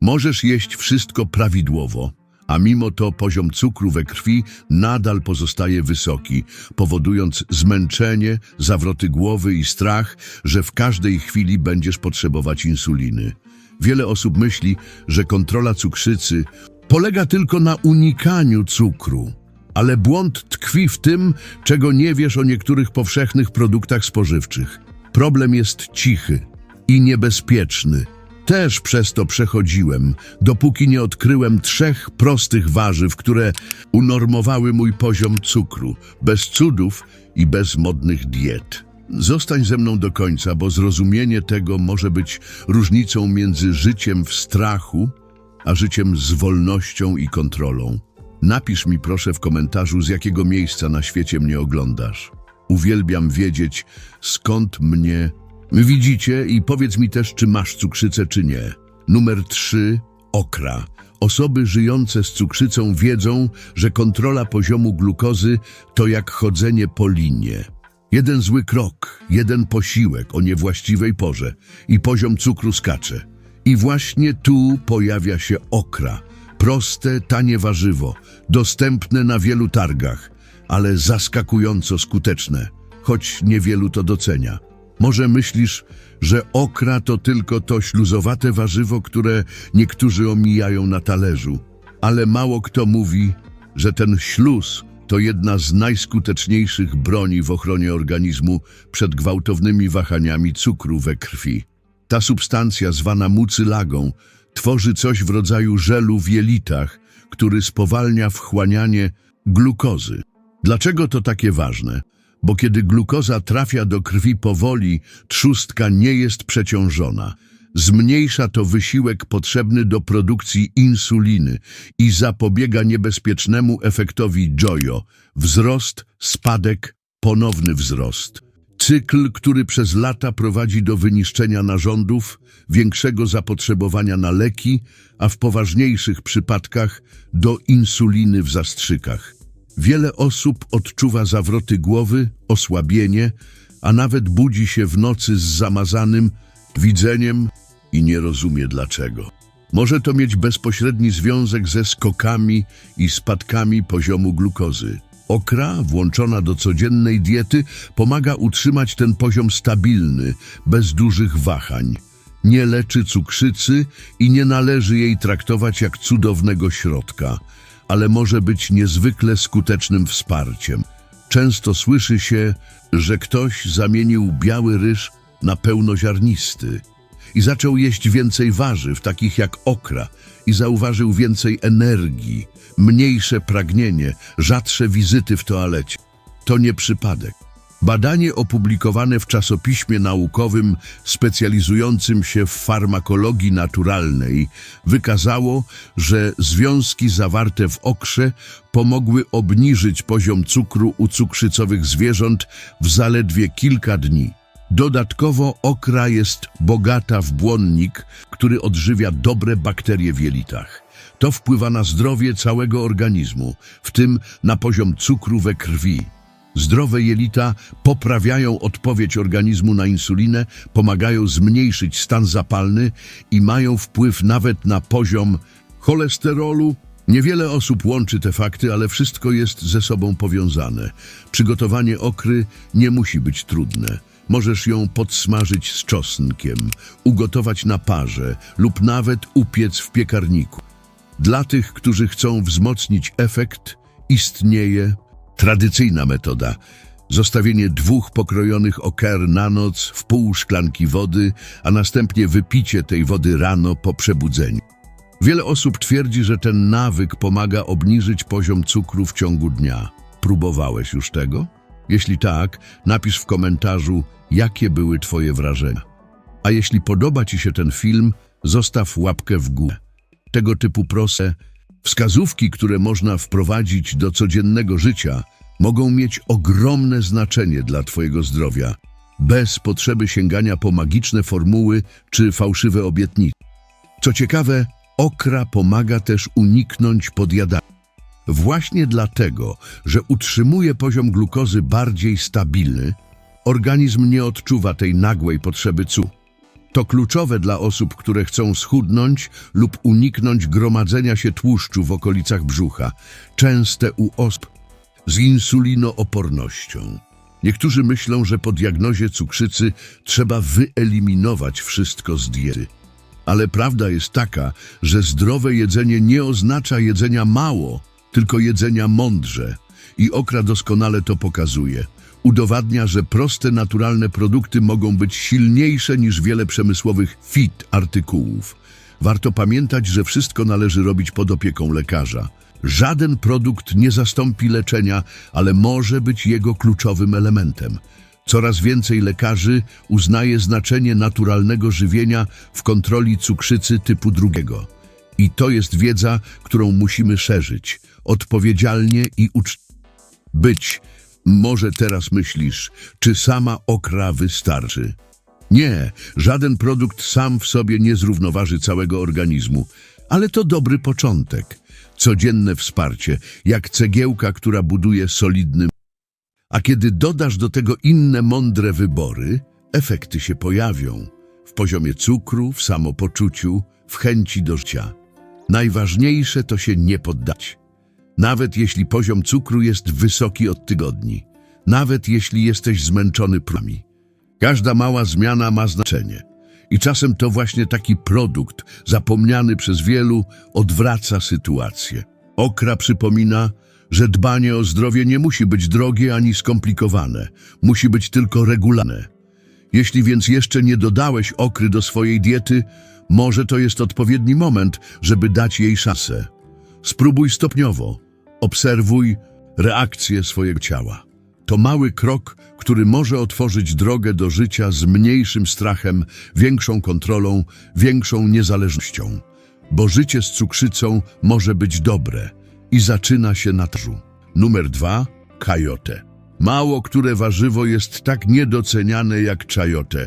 Możesz jeść wszystko prawidłowo, a mimo to poziom cukru we krwi nadal pozostaje wysoki, powodując zmęczenie, zawroty głowy i strach, że w każdej chwili będziesz potrzebować insuliny. Wiele osób myśli, że kontrola cukrzycy polega tylko na unikaniu cukru. Ale błąd tkwi w tym, czego nie wiesz o niektórych powszechnych produktach spożywczych. Problem jest cichy i niebezpieczny. Też przez to przechodziłem, dopóki nie odkryłem trzech prostych warzyw, które unormowały mój poziom cukru, bez cudów i bez modnych diet. Zostań ze mną do końca, bo zrozumienie tego może być różnicą między życiem w strachu, a życiem z wolnością i kontrolą. Napisz mi proszę w komentarzu, z jakiego miejsca na świecie mnie oglądasz. Uwielbiam wiedzieć, skąd mnie widzicie i powiedz mi też, czy masz cukrzycę, czy nie. Numer 3. Okra. Osoby żyjące z cukrzycą wiedzą, że kontrola poziomu glukozy to jak chodzenie po linie. Jeden zły krok, jeden posiłek o niewłaściwej porze i poziom cukru skacze. I właśnie tu pojawia się okra. Proste, tanie warzywo, dostępne na wielu targach, ale zaskakująco skuteczne, choć niewielu to docenia. Może myślisz, że okra to tylko to śluzowate warzywo, które niektórzy omijają na talerzu, ale mało kto mówi, że ten śluz to jedna z najskuteczniejszych broni w ochronie organizmu przed gwałtownymi wahaniami cukru we krwi. Ta substancja, zwana mucylagą, tworzy coś w rodzaju żelu w jelitach, który spowalnia wchłanianie glukozy. Dlaczego to takie ważne? Bo kiedy glukoza trafia do krwi powoli, trzustka nie jest przeciążona. Zmniejsza to wysiłek potrzebny do produkcji insuliny i zapobiega niebezpiecznemu efektowi jojo – wzrost, spadek, ponowny wzrost. Cykl, który przez lata prowadzi do wyniszczenia narządów, większego zapotrzebowania na leki, a w poważniejszych przypadkach do insuliny w zastrzykach. Wiele osób odczuwa zawroty głowy, osłabienie, a nawet budzi się w nocy z zamazanym widzeniem i nie rozumie dlaczego. Może to mieć bezpośredni związek ze skokami i spadkami poziomu glukozy. Okra, włączona do codziennej diety, pomaga utrzymać ten poziom stabilny, bez dużych wahań. Nie leczy cukrzycy i nie należy jej traktować jak cudownego środka, ale może być niezwykle skutecznym wsparciem. Często słyszy się, że ktoś zamienił biały ryż na pełnoziarnisty i zaczął jeść więcej warzyw, takich jak okra, i zauważył więcej energii, mniejsze pragnienie, rzadsze wizyty w toalecie. To nie przypadek. Badanie opublikowane w czasopiśmie naukowym specjalizującym się w farmakologii naturalnej wykazało, że związki zawarte w okrze pomogły obniżyć poziom cukru u cukrzycowych zwierząt w zaledwie kilka dni. Dodatkowo okra jest bogata w błonnik, który odżywia dobre bakterie w jelitach. To wpływa na zdrowie całego organizmu, w tym na poziom cukru we krwi. Zdrowe jelita poprawiają odpowiedź organizmu na insulinę, pomagają zmniejszyć stan zapalny i mają wpływ nawet na poziom cholesterolu. Niewiele osób łączy te fakty, ale wszystko jest ze sobą powiązane. Przygotowanie okry nie musi być trudne. Możesz ją podsmażyć z czosnkiem, ugotować na parze lub nawet upiec w piekarniku. Dla tych, którzy chcą wzmocnić efekt, istnieje tradycyjna metoda. Zostawienie dwóch pokrojonych oker na noc w pół szklanki wody, a następnie wypicie tej wody rano po przebudzeniu. Wiele osób twierdzi, że ten nawyk pomaga obniżyć poziom cukru w ciągu dnia. Próbowałeś już tego? Jeśli tak, napisz w komentarzu, jakie były Twoje wrażenia. A jeśli podoba Ci się ten film, zostaw łapkę w górę. Tego typu proste wskazówki, które można wprowadzić do codziennego życia, mogą mieć ogromne znaczenie dla Twojego zdrowia, bez potrzeby sięgania po magiczne formuły czy fałszywe obietnice. Co ciekawe, okra pomaga też uniknąć podjadania. Właśnie dlatego, że utrzymuje poziom glukozy bardziej stabilny, organizm nie odczuwa tej nagłej potrzeby cukru. To kluczowe dla osób, które chcą schudnąć lub uniknąć gromadzenia się tłuszczu w okolicach brzucha, częste u osób z insulinoopornością. Niektórzy myślą, że po diagnozie cukrzycy trzeba wyeliminować wszystko z diety. Ale prawda jest taka, że zdrowe jedzenie nie oznacza jedzenia mało, tylko jedzenia mądrze. I okra doskonale to pokazuje. Udowadnia, że proste, naturalne produkty mogą być silniejsze niż wiele przemysłowych fit artykułów. Warto pamiętać, że wszystko należy robić pod opieką lekarza. Żaden produkt nie zastąpi leczenia, ale może być jego kluczowym elementem. Coraz więcej lekarzy uznaje znaczenie naturalnego żywienia w kontroli cukrzycy typu drugiego. I to jest wiedza, którą musimy szerzyć, odpowiedzialnie i uczciwie. Być, może teraz myślisz, czy sama okra wystarczy? Nie, żaden produkt sam w sobie nie zrównoważy całego organizmu, ale to dobry początek. Codzienne wsparcie, jak cegiełka, która buduje solidny a kiedy dodasz do tego inne mądre wybory, efekty się pojawią w poziomie cukru, w samopoczuciu, w chęci do życia. Najważniejsze to się nie poddać. Nawet jeśli poziom cukru jest wysoki od tygodni, nawet jeśli jesteś zmęczony prami. Każda mała zmiana ma znaczenie. I czasem to właśnie taki produkt, zapomniany przez wielu, odwraca sytuację. Okra przypomina, że dbanie o zdrowie nie musi być drogie ani skomplikowane, musi być tylko regularne. Jeśli więc jeszcze nie dodałeś okry do swojej diety, może to jest odpowiedni moment, żeby dać jej szansę. Spróbuj stopniowo, obserwuj reakcję swojego ciała. To mały krok, który może otworzyć drogę do życia z mniejszym strachem, większą kontrolą, większą niezależnością. Bo życie z cukrzycą może być dobre i zaczyna się na tarzu. Numer dwa, kajote. Mało które warzywo jest tak niedoceniane jak czajote.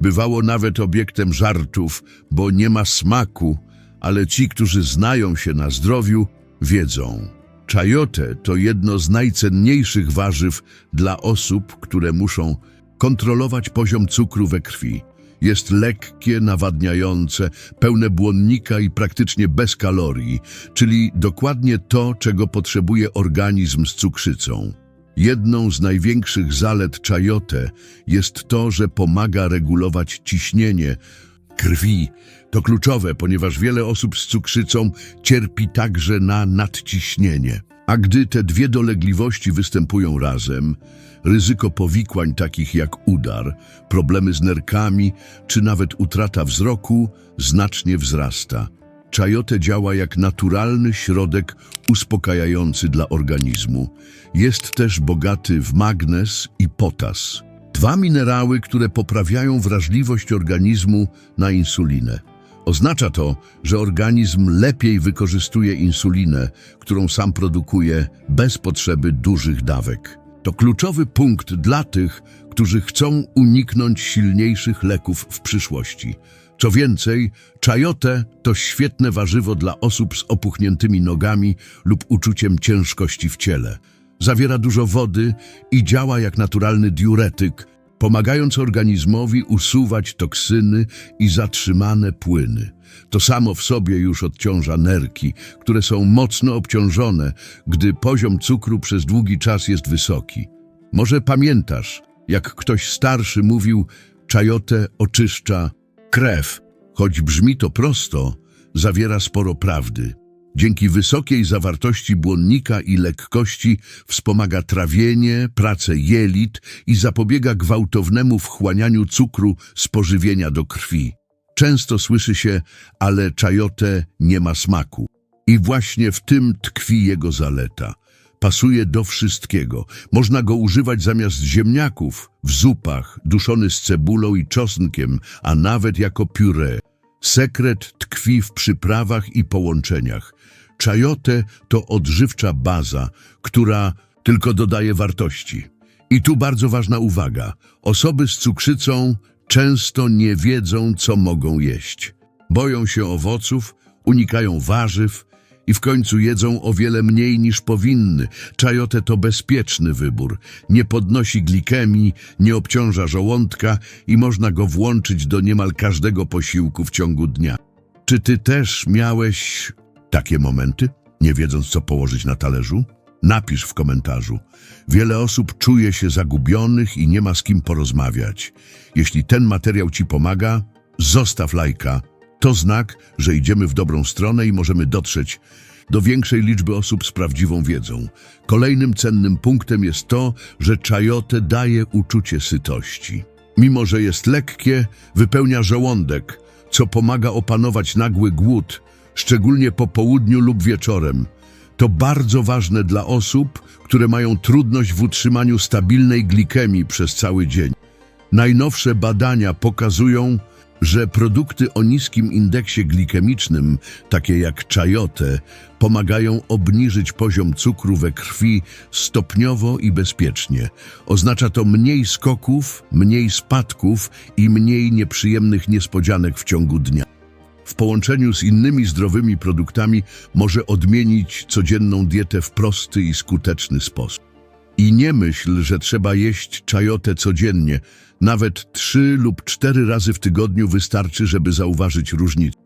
Bywało nawet obiektem żartów, bo nie ma smaku, ale ci, którzy znają się na zdrowiu, wiedzą. Czajote to jedno z najcenniejszych warzyw dla osób, które muszą kontrolować poziom cukru we krwi. Jest lekkie, nawadniające, pełne błonnika i praktycznie bez kalorii, czyli dokładnie to, czego potrzebuje organizm z cukrzycą. Jedną z największych zalet czajote jest to, że pomaga regulować ciśnienie krwi. To kluczowe, ponieważ wiele osób z cukrzycą cierpi także na nadciśnienie. A gdy te dwie dolegliwości występują razem, ryzyko powikłań takich jak udar, problemy z nerkami czy nawet utrata wzroku znacznie wzrasta. Czajote działa jak naturalny środek uspokajający dla organizmu. Jest też bogaty w magnez i potas. Dwa minerały, które poprawiają wrażliwość organizmu na insulinę. Oznacza to, że organizm lepiej wykorzystuje insulinę, którą sam produkuje bez potrzeby dużych dawek. To kluczowy punkt dla tych, którzy chcą uniknąć silniejszych leków w przyszłości. Co więcej, czajote to świetne warzywo dla osób z opuchniętymi nogami lub uczuciem ciężkości w ciele. Zawiera dużo wody i działa jak naturalny diuretyk, pomagając organizmowi usuwać toksyny i zatrzymane płyny. To samo w sobie już odciąża nerki, które są mocno obciążone, gdy poziom cukru przez długi czas jest wysoki. Może pamiętasz, jak ktoś starszy mówił, czajote oczyszcza krew. Choć brzmi to prosto, zawiera sporo prawdy. Dzięki wysokiej zawartości błonnika i lekkości wspomaga trawienie, pracę jelit i zapobiega gwałtownemu wchłanianiu cukru z pożywienia do krwi. Często słyszy się, ale czajote nie ma smaku. I właśnie w tym tkwi jego zaleta. Pasuje do wszystkiego. Można go używać zamiast ziemniaków, w zupach, duszony z cebulą i czosnkiem, a nawet jako pióre. Sekret tkwi w przyprawach i połączeniach. Czajote to odżywcza baza, która tylko dodaje wartości. I tu bardzo ważna uwaga. Osoby z cukrzycą często nie wiedzą, co mogą jeść. Boją się owoców, unikają warzyw I w końcu jedzą o wiele mniej niż powinny. Czajote to bezpieczny wybór. Nie podnosi glikemii, nie obciąża żołądka i można go włączyć do niemal każdego posiłku w ciągu dnia. Czy ty też miałeś takie momenty, nie wiedząc co położyć na talerzu? Napisz w komentarzu. Wiele osób czuje się zagubionych i nie ma z kim porozmawiać. Jeśli ten materiał ci pomaga, zostaw lajka. To znak, że idziemy w dobrą stronę i możemy dotrzeć do większej liczby osób z prawdziwą wiedzą. Kolejnym cennym punktem jest to, że czajote daje uczucie sytości. Mimo, że jest lekkie, wypełnia żołądek, co pomaga opanować nagły głód, szczególnie po południu lub wieczorem. To bardzo ważne dla osób, które mają trudność w utrzymaniu stabilnej glikemii przez cały dzień. Najnowsze badania pokazują, że produkty o niskim indeksie glikemicznym, takie jak czajote, pomagają obniżyć poziom cukru we krwi stopniowo i bezpiecznie. Oznacza to mniej skoków, mniej spadków i mniej nieprzyjemnych niespodzianek w ciągu dnia. W połączeniu z innymi zdrowymi produktami może odmienić codzienną dietę w prosty i skuteczny sposób. I nie myśl, że trzeba jeść czajotę codziennie. Nawet trzy lub cztery razy w tygodniu wystarczy, żeby zauważyć różnicę.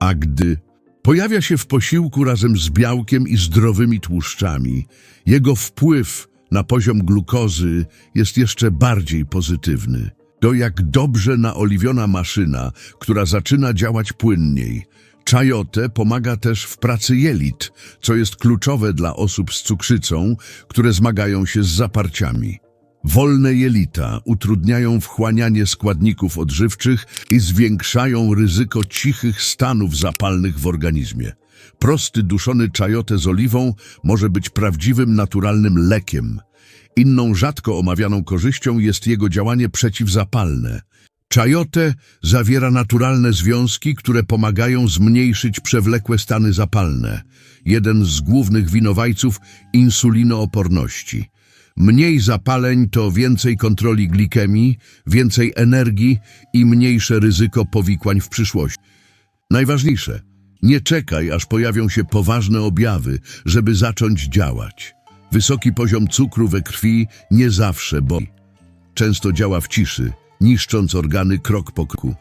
A gdy pojawia się w posiłku razem z białkiem i zdrowymi tłuszczami, jego wpływ na poziom glukozy jest jeszcze bardziej pozytywny. To jak dobrze naoliwiona maszyna, która zaczyna działać płynniej. Czajote pomaga też w pracy jelit, co jest kluczowe dla osób z cukrzycą, które zmagają się z zaparciami. Wolne jelita utrudniają wchłanianie składników odżywczych i zwiększają ryzyko cichych stanów zapalnych w organizmie. Prosty duszony czajote z oliwą może być prawdziwym naturalnym lekiem. Inną rzadko omawianą korzyścią jest jego działanie przeciwzapalne. Czajote zawiera naturalne związki, które pomagają zmniejszyć przewlekłe stany zapalne. Jeden z głównych winowajców insulinooporności. Mniej zapaleń to więcej kontroli glikemii, więcej energii i mniejsze ryzyko powikłań w przyszłości. Najważniejsze, nie czekaj, aż pojawią się poważne objawy, żeby zacząć działać. Wysoki poziom cukru we krwi nie zawsze boli. Często działa w ciszy, niszcząc organy krok po kroku.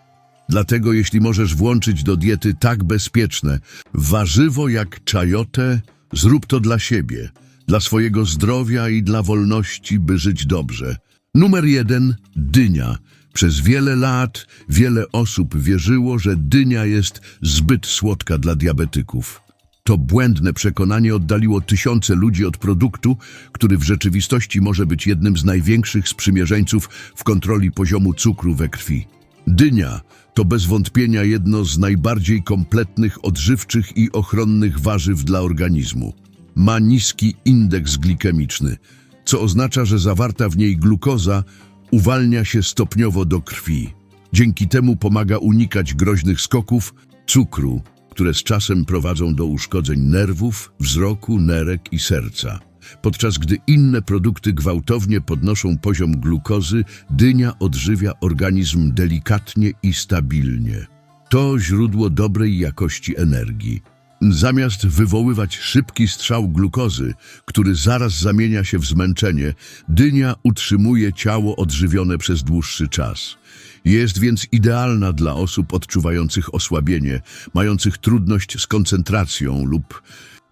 Dlatego jeśli możesz włączyć do diety tak bezpieczne warzywo jak czajote, zrób to dla siebie, dla swojego zdrowia i dla wolności, by żyć dobrze. Numer jeden – dynia. Przez wiele lat wiele osób wierzyło, że dynia jest zbyt słodka dla diabetyków. To błędne przekonanie oddaliło tysiące ludzi od produktu, który w rzeczywistości może być jednym z największych sprzymierzeńców w kontroli poziomu cukru we krwi. Dynia to bez wątpienia jedno z najbardziej kompletnych odżywczych i ochronnych warzyw dla organizmu. Ma niski indeks glikemiczny, co oznacza, że zawarta w niej glukoza uwalnia się stopniowo do krwi. Dzięki temu pomaga unikać groźnych skoków cukru, które z czasem prowadzą do uszkodzeń nerwów, wzroku, nerek i serca. Podczas gdy inne produkty gwałtownie podnoszą poziom glukozy, dynia odżywia organizm delikatnie i stabilnie. To źródło dobrej jakości energii. Zamiast wywoływać szybki strzał glukozy, który zaraz zamienia się w zmęczenie, dynia utrzymuje ciało odżywione przez dłuższy czas. Jest więc idealna dla osób odczuwających osłabienie, mających trudność z koncentracją lub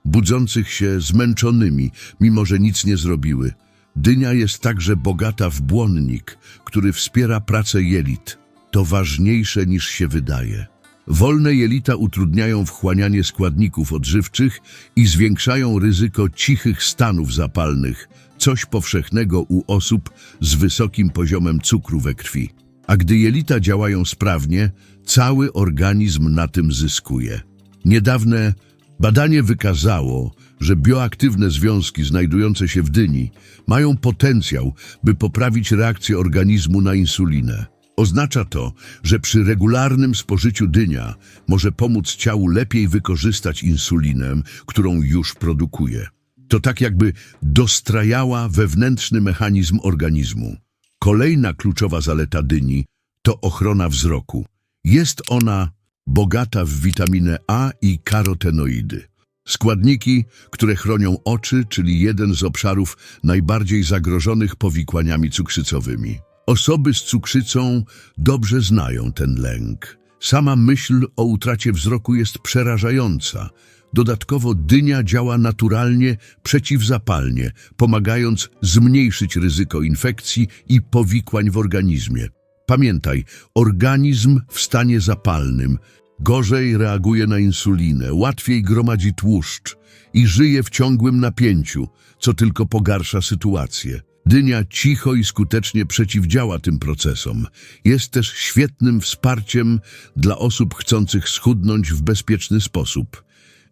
budzących się zmęczonymi, mimo że nic nie zrobiły. Dynia jest także bogata w błonnik, który wspiera pracę jelit. To ważniejsze niż się wydaje. Wolne jelita utrudniają wchłanianie składników odżywczych i zwiększają ryzyko cichych stanów zapalnych, coś powszechnego u osób z wysokim poziomem cukru we krwi. A gdy jelita działają sprawnie, cały organizm na tym zyskuje. Niedawne badanie wykazało, że bioaktywne związki znajdujące się w dyni mają potencjał, by poprawić reakcję organizmu na insulinę. Oznacza to, że przy regularnym spożyciu dynia może pomóc ciału lepiej wykorzystać insulinę, którą już produkuje. To tak jakby dostrajała wewnętrzny mechanizm organizmu. Kolejna kluczowa zaleta dyni to ochrona wzroku. Jest ona bogata w witaminę A i karotenoidy. Składniki, które chronią oczy, czyli jeden z obszarów najbardziej zagrożonych powikłaniami cukrzycowymi. Osoby z cukrzycą dobrze znają ten lęk. Sama myśl o utracie wzroku jest przerażająca. Dodatkowo dynia działa naturalnie przeciwzapalnie, pomagając zmniejszyć ryzyko infekcji i powikłań w organizmie. Pamiętaj, organizm w stanie zapalnym gorzej reaguje na insulinę, łatwiej gromadzi tłuszcz i żyje w ciągłym napięciu, co tylko pogarsza sytuację. Dynia cicho i skutecznie przeciwdziała tym procesom. Jest też świetnym wsparciem dla osób chcących schudnąć w bezpieczny sposób.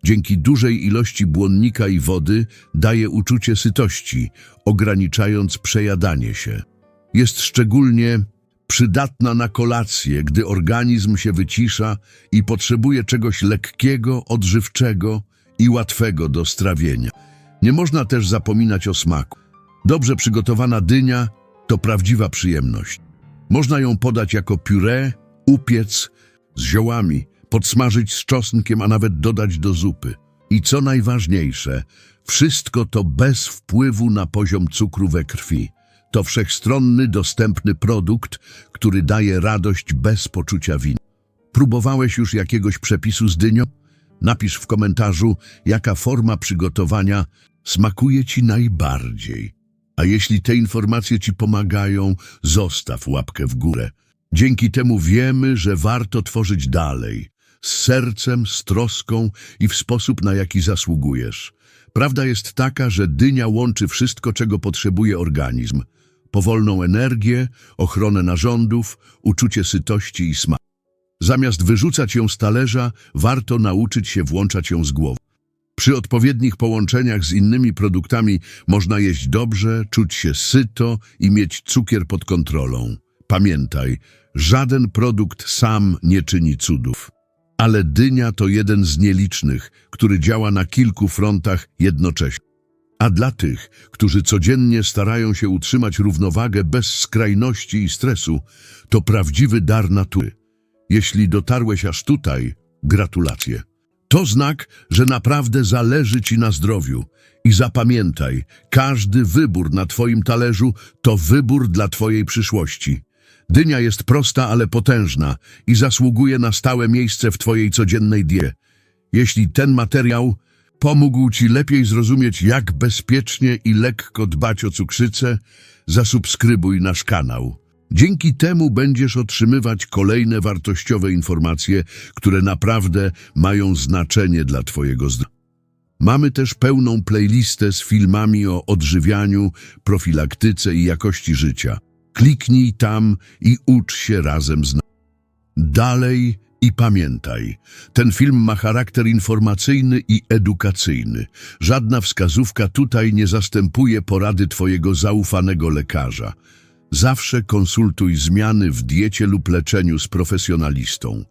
Dzięki dużej ilości błonnika i wody daje uczucie sytości, ograniczając przejadanie się. Jest szczególnie przydatna na kolację, gdy organizm się wycisza i potrzebuje czegoś lekkiego, odżywczego i łatwego do strawienia. Nie można też zapominać o smaku. Dobrze przygotowana dynia to prawdziwa przyjemność. Można ją podać jako puree, upiec z ziołami, podsmażyć z czosnkiem, a nawet dodać do zupy. I co najważniejsze, wszystko to bez wpływu na poziom cukru we krwi. To wszechstronny, dostępny produkt, który daje radość bez poczucia winy. Próbowałeś już jakiegoś przepisu z dynią? Napisz w komentarzu, jaka forma przygotowania smakuje Ci najbardziej. A jeśli te informacje Ci pomagają, zostaw łapkę w górę. Dzięki temu wiemy, że warto tworzyć dalej, z sercem, z troską i w sposób, na jaki zasługujesz. Prawda jest taka, że dynia łączy wszystko, czego potrzebuje organizm. Powolną energię, ochronę narządów, uczucie sytości i smaku. Zamiast wyrzucać ją z talerza, warto nauczyć się włączać ją z głową. Przy odpowiednich połączeniach z innymi produktami można jeść dobrze, czuć się syto i mieć cukier pod kontrolą. Pamiętaj, żaden produkt sam nie czyni cudów. Ale dynia to jeden z nielicznych, który działa na kilku frontach jednocześnie. A dla tych, którzy codziennie starają się utrzymać równowagę bez skrajności i stresu, to prawdziwy dar natury. Jeśli dotarłeś aż tutaj, gratulacje. To znak, że naprawdę zależy Ci na zdrowiu. I zapamiętaj, każdy wybór na Twoim talerzu to wybór dla Twojej przyszłości. Dynia jest prosta, ale potężna i zasługuje na stałe miejsce w Twojej codziennej diecie. Jeśli ten materiał pomógł Ci lepiej zrozumieć, jak bezpiecznie i lekko dbać o cukrzycę, zasubskrybuj nasz kanał. Dzięki temu będziesz otrzymywać kolejne wartościowe informacje, które naprawdę mają znaczenie dla Twojego zdrowia. Mamy też pełną playlistę z filmami o odżywianiu, profilaktyce i jakości życia. Kliknij tam i ucz się razem z nami. Dalej i pamiętaj, ten film ma charakter informacyjny i edukacyjny. Żadna wskazówka tutaj nie zastępuje porady Twojego zaufanego lekarza. Zawsze konsultuj zmiany w diecie lub leczeniu z profesjonalistą.